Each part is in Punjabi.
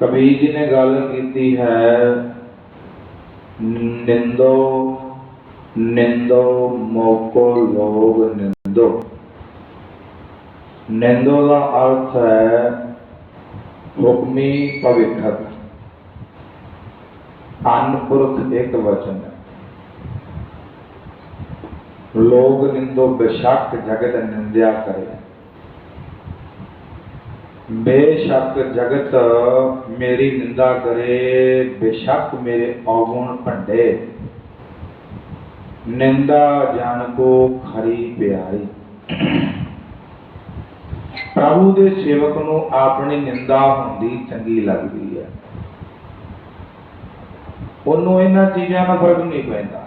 ਕਬੀਰ ਜੀ ਨੇ ਗੱਲ ਕੀਤੀ ਹੈ, ਨਿੰਦੋ ਨਿੰਦੋ ਮੋਕੋ ਲੋਗ ਨਿੰਦੋ। ਨਿੰਦੋ ਦਾ ਅਰਥ ਹੈ ਹੁਕਮੀ ਭਵਿੱਖਤ। ਅਨਪੁਰਖ ਇੱਕ ਵਚਨ ਹੈ। ਲੋਗ ਨਿੰਦੋ ਬੇਸ਼ੱਕ ਜਗਤ ਨਿੰਦਿਆ ਕਰੇ। ਬੇਸ਼ੱਕ ਜਗਤ ਮੇਰੀ ਨਿੰਦਾ ਕਰੇ, ਬੇਸ਼ੱਕ ਮੇਰੇ ਔਗੁਣ ਭੰਡੇ। ਨਿੰਦਾ ਜਨ ਕੋ ਖਰੀ ਪਿਆਰੀ। ਪ੍ਰਭੂ ਦੇ ਸੇਵਕ ਨੂੰ ਆਪਣੀ ਨਿੰਦਾ ਹੁੰਦੀ ਚੰਗੀ ਲੱਗਦੀ ਹੈ। ਉਹਨੂੰ ਇਹਨਾਂ ਚੀਜ਼ਾਂ ਨਾਲ ਫ਼ਰਕ ਨਹੀਂ ਪੈਂਦਾ।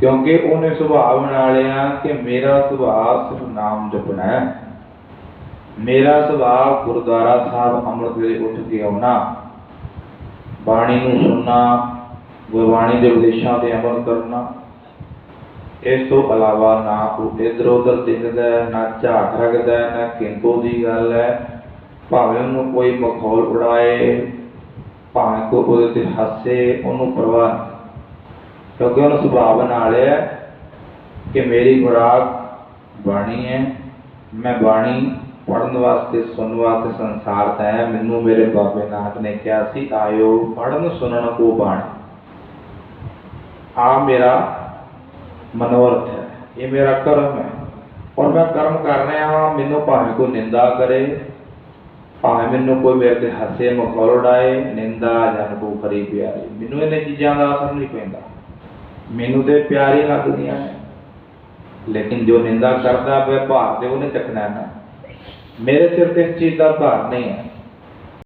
ਕਿਉਂਕਿ ਉਹਨੇ ਸੁਭਾਅ ਬਣਾ ਲਿਆ ਕਿ ਮੇਰਾ ਸੁਭਾਅ ਸਿਰਫ ਨਾਮ ਜਪਣਾ ਹੈ। ਮੇਰਾ ਸੁਭਾਅ ਗੁਰਦੁਆਰਾ ਸਾਹਿਬ ਅੰਮ੍ਰਿਤ ਵੇਲੇ ਉੱਠ ਕੇ ਆਉਣਾ। ਬਾਣੀ ਨੂੰ ਸੁਣਨਾ, ਗੁਰਬਾਣੀ ਦੇ ਉਪਦੇਸ਼ਾਂ ਤੇ ਅਮਲ ਕਰਨਾ। ਇਸ ਤੋਂ ਇਲਾਵਾ ਨਾ ਉਹ ਇੱਧਰ ਉੱਧਰ ਦੇਖਦਾ, ਨਾ ਝਾਕ ਰੱਖਦਾ ਨਾ ਕਿੰਤੂ ਦੀ ਗੱਲ ਹੈ। ਭਾਵੇਂ ਉਹਨੂੰ ਕੋਈ ਮਖੌਲ ਉਡਾਏ, ਭਾਵੇਂ ਕੋਈ ਉਹਦੇ ਤੇ ਹੱਸੇ, ਉਹਨੂੰ ਪਰਵਾਹ ਕਿਉਂਕਿ ਉਹਨੂੰ ਸੁਭਾਅ ਬਣਾ ਲਿਆ ਕਿ ਮੇਰੀ ਖੁਰਾਕ ਬਾਣੀ ਹੈ, ਮੈਂ ਬਾਣੀ ਪੜਨ ਵਾਸਤੇ, ਸੁਣਨ ਵਾਸਤੇ ਸੰਸਾਰ ਦਾ ਮੈਨੂੰ ਮੇਰੇ ਬਾਬੇ ਨਾਨਕ ਨੇ ਕਿਹਾ ਸੀ, ਆਇਓ ਪੜਨ ਸੁਣਨ ਕੋ ਬਾਣੀ। ਆ ਮੇਰਾ ਮਨੋਰਥ ਹੈ। ਇਹ ਮੇਰਾ ਕਰਮ ਹੈ। ਔਰ ਮੈਂ ਕਰਮ ਕਰ ਰਿਹਾ ਹਾਂ। ਮੈਨੂੰ ਭਾਵੇਂ ਕੋਈ ਨਿੰਦਾ ਕਰੇ, ਭਾਵੇਂ ਮੈਨੂੰ ਕੋਈ ਮੇਰੇ ਤੇ ਹੱਸੇ ਮਖੌਲ ਉਡਾਏ, ਨਿੰਦਾ ਜਨ ਕੋ ਕਰੀ ਪਿਆਰੀ। ਮੈਨੂੰ ਇਹਨਾਂ ਚੀਜ਼ਾਂ ਦਾ ਅਸਰ ਨਹੀਂ ਪੈਂਦਾ। ਮੈਨੂੰ ਤੇ ਪਿਆਰੀ ਲੱਗਦੀਆਂ ਨੇ। ਲੇਕਿਨ ਜੋ ਨਿੰਦਾ ਕਰਦਾ ਪਿਆ, ਭਾਰ ਤੇ ਉਹਨੇ ਚੱਕਣਾ ਹੈ ਨਾ। ਮੇਰੇ ਸਿਰ ਤੇ ਇਸ ਚੀਜ਼ ਦਾ ਭਾਰ ਨਹੀਂ ਹੈ